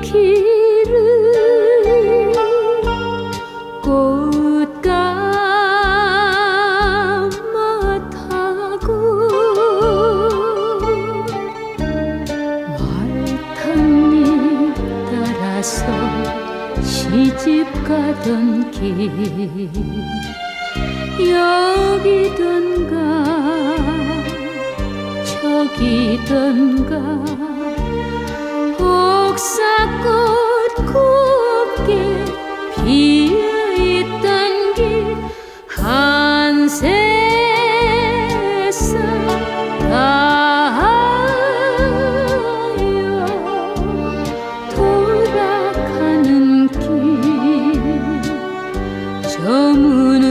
길을 꽃가마 타고 말탄이 따라서 시집 가던 길. 여기던가 저기던가 혹사 যমুনা